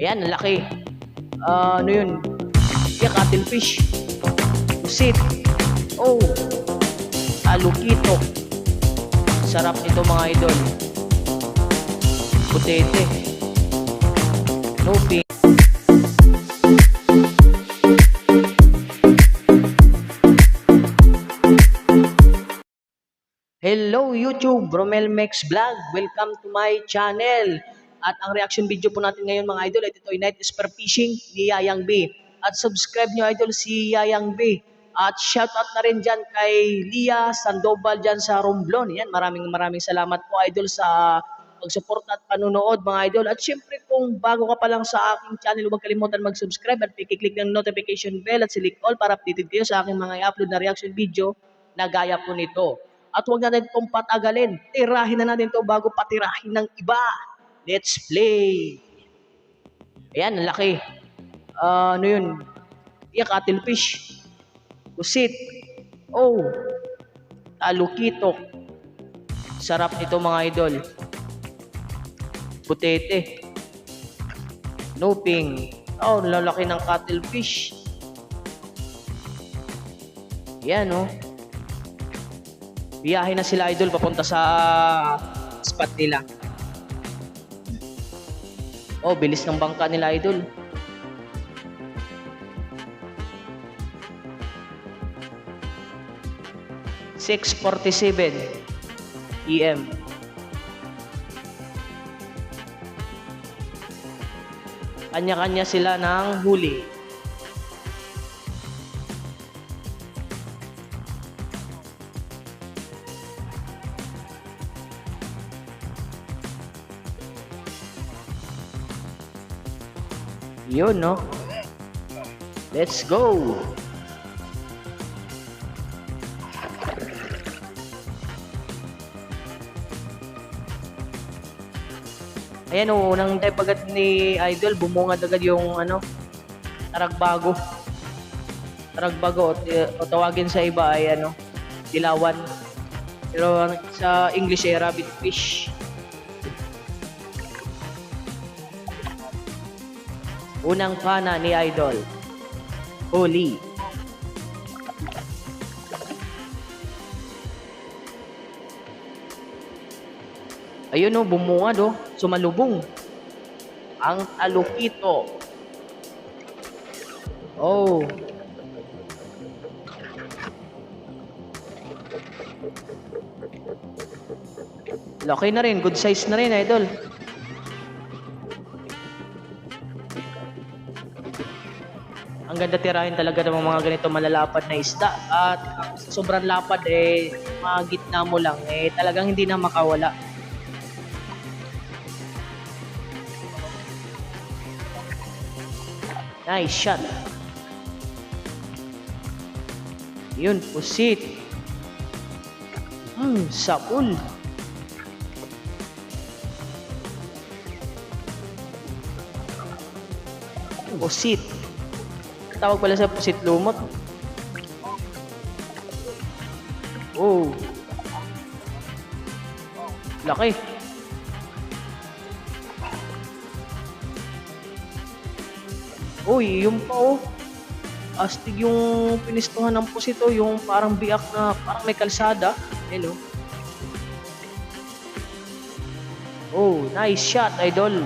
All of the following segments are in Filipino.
Ayan, ang laki. Ah, ano yun? Yeah, cuttlefish. Pusit. Oh. Alukito. Sarap nito mga idol. Putete. Nupi. Hello YouTube, Bromel Mex Vlog. Welcome to my channel. At ang reaction video po natin ngayon mga idol ay ito ay Night Spear Fishing ni Yayang B. At subscribe nyo idol si Yayang B. At shoutout na rin dyan kay Lia Sandoval dyan sa Romblon. Yan, maraming maraming salamat po idol sa pag-support at panunood mga idol. At syempre kung bago ka pa lang sa aking channel, huwag kalimutan mag-subscribe at pikiclick ng notification bell at select all para updated kayo sa aking mga i-upload na reaction video na gaya po nito. At huwag natin itong patagalin. Tirahin na natin ito bago patirahin ng iba. Let's play! Ayan, ang laki. Ah, ano yun? Yeah, cuttlefish. Kusit. Oh. Talukito. Sarap nito mga idol. Putete. Noping. Oh, lalaki ng cuttlefish. Yan, oh. Biyahe na sila idol papunta sa spot nila. Oh, bilis ng bangka nila idol. Six forty-seven PM. Kanya-kanya sila ng huli. Yun, no? Let's go! Ayan, oh, unang dive agad ni Idol, bumungad agad yung, ano, taragbago. Taragbago, o, ti- o tawagin sa iba ay, ano, dilawan. Pero sa English ay rabbit fish. Unang kana ni Idol. Huli. Ayun oh, bumungad oh. Sumalubong. Ang alukito. Oh. Laki na rin. Good size na rin, idol. Ang ganda tirahin talaga ng mga ganito malalapad na isda at sobrang lapad eh mga gitna mo lang eh talagang hindi na makawala. Nice shot. Yun pusit. Hmm sapul pusit Tawag pala sa pusit lumot. Oh. Laki. Uy, yung pa oh. Astig yung pinistuhan ng pusit oh, yung parang biak na parang may kalsada. Hello. Oh, nice shot, idol.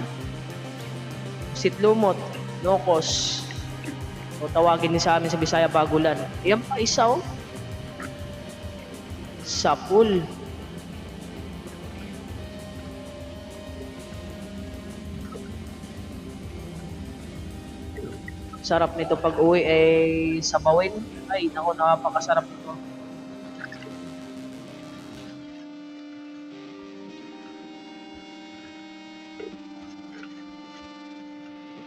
Pusit lumot. Locos. O tawagin din sa amin sa Bisaya Bagulan. Yan pa isa oh. Sapul. Sarap nito pag uwi ay sabawin. Ay, nako, napakasarap nito.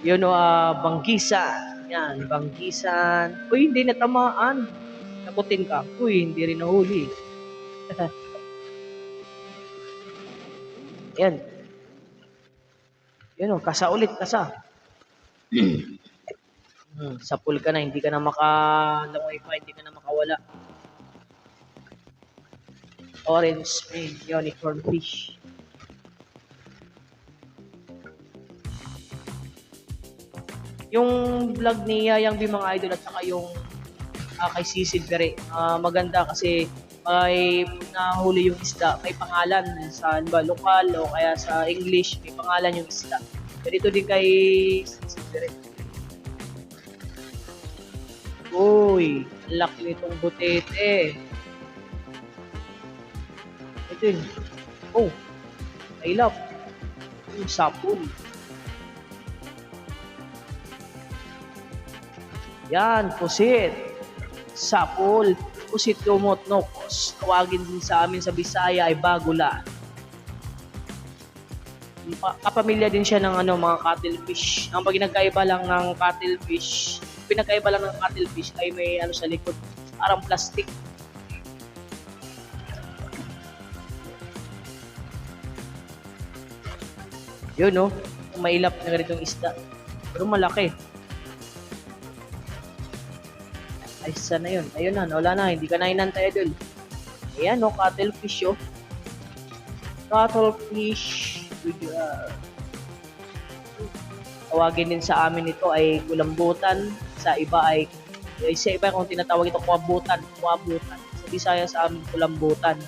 Yun o, ah, bangkisan. Yan, bangkisan. Uy, hindi natamaan. Nakutin ka. Uy, hindi rin nahuli. Yan. Yun o, kasa ulit, kasa. hmm, sa pool ka na, hindi ka na makalangoy pa, hindi ka na makawala. Orange main unicorn fish. Yung vlog ni Yayang B mga idol at saka yung ah, kay Sisid Bere. Ah, maganda kasi may nahuli yung isda, may pangalan sa ano ba, lokal o kaya sa English, may pangalan yung isda. Ganito din kay Sisid Bere. Uy, laki nitong butete. Ito yun. Oh, I love. Yung sapul. Yan, pusit. Sapul. Pusit lumot nokos. Tawagin din sa amin sa Bisaya ay bagula. Pa- Kapamilya din siya ng ano, mga cuttlefish. Ang pag nagkaiba lang ng cuttlefish, pinagkaiba lang ng cuttlefish ay may ano sa likod, parang plastic. Yun no, mailap na ganitong isda. Pero malaki. Ay, sana yun. Ayun na, wala na. Hindi ka na inantay idol. Ayan no, cuttlefish oh. Cuttlefish. Uh, tawagin din sa amin ito ay kulambutan. Sa iba ay, ay sa iba kung tinatawag ito kuwabutan. Kuwabutan. Sa Bisaya sa amin kulambutan.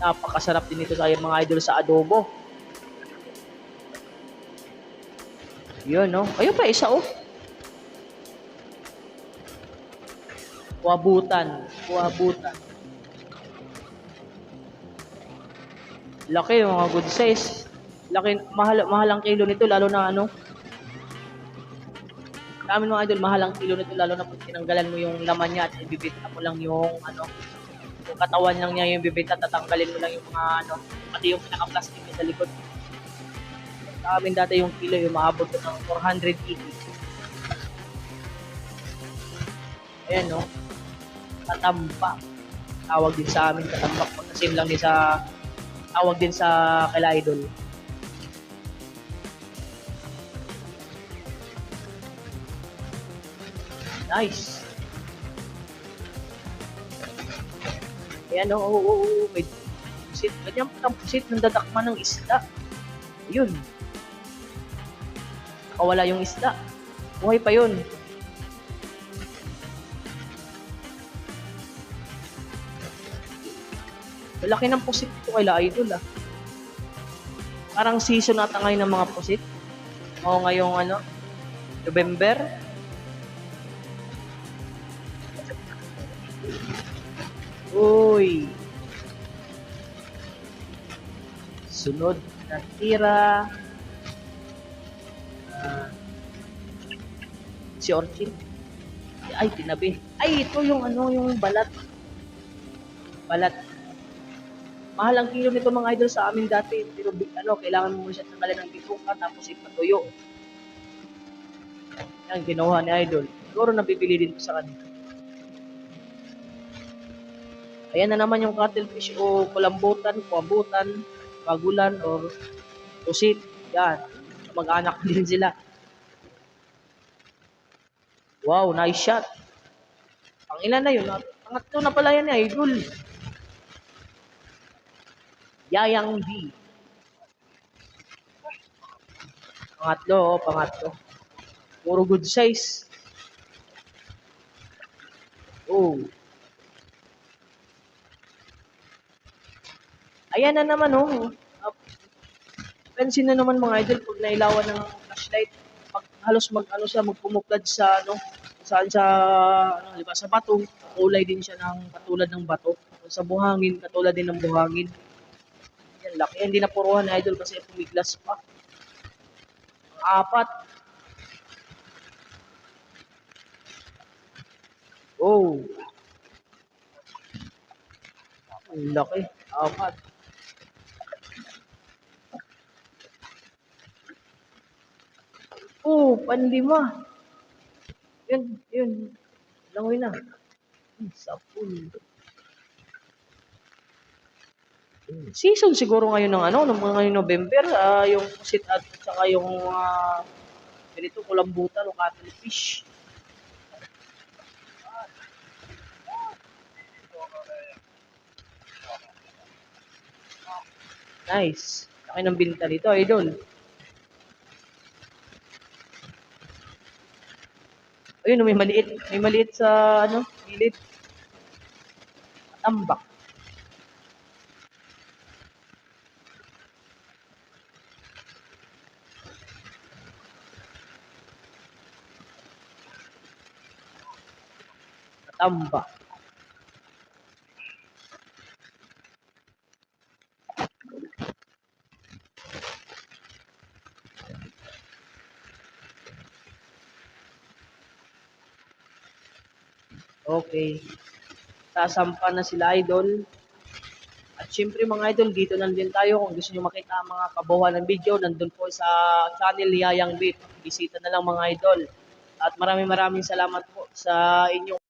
Napakasarap din ito sa mga idol sa adobo. Yun, no? Ayun pa, isa, oh. Kuwabutan. Kuwabutan. Laki, mga good size. Laki, mahal, mahal ang kilo nito, lalo na ano. Sa amin mga idol, mahal ang kilo nito, lalo na pag tinanggalan mo yung laman niya at ibibita mo lang yung ano, yung katawan lang niya yung bibita, tatanggalin mo lang yung mga ano, pati yung pinaka-plastic sa likod. Sa amin dati yung kilo yung maabot ko ng 480. Ayan no. Katambak. Tawag din sa amin katambak. Pagkasim lang din sa tawag din sa kila idol. Nice. Ayan, oo, oo, oo, may pusit. Ganyan pa pusit ng dadakman ng isda. Yun. Nakawala yung isda. Buhay pa yun. Malaki ng pusit ito kay Idol ah. Parang season ata ngayon ng mga pusit. O ngayong ano, November. Uy. Sunod na tira. Ah. si Orchid. Ay, tinabi. Ay, ito yung ano, yung balat. Balat. Mahal ang kilo nito mga idol sa amin dati. Pero ano, kailangan mo siya tanggalin ng bituka tapos ipatuyo. Yan, ginawa ni idol. Siguro nabibili din ko sa kanila. Ayan na naman yung cuttlefish o kulambutan, kuambutan, pagulan, o pusit. Yan. Mag-anak din sila. Wow, nice shot. Ang ilan na yun? Pangatlo na pala yan, idol. Yayang B. Pangatlo, oh, pangatlo. Puro good size. Oh. Ayan na naman, oh. Pansin na naman mga idol pag nailawan ng flashlight. Pag halos mag ano siya magpumuklad sa ano saan sa ano, di ba, sa bato, kulay din siya ng katulad ng bato. Sa buhangin, katulad din ng buhangin. Laki. Hindi na puruhan idol kasi pumiglas pa. Apat. Oh. Ang laki. Apat. Oh, panlima. Yun, yun. Langoy na. Hmm, Sapul season siguro ngayon ng ano, ng mga ngayon November, uh, yung pusit at saka yung uh, ganito kulambutan o cuttlefish. Nice. Laki ng binta nito, eh, doon. Ayun, may maliit. May maliit sa, ano, gilid. Tambak. Tambak. Okay. Sasampa na sila idol. At syempre mga idol, dito na din tayo. Kung gusto nyo makita ang mga kabuuan ng video, nandun po sa channel Yayang Beat. Bisita na lang mga idol. At maraming maraming salamat po sa inyong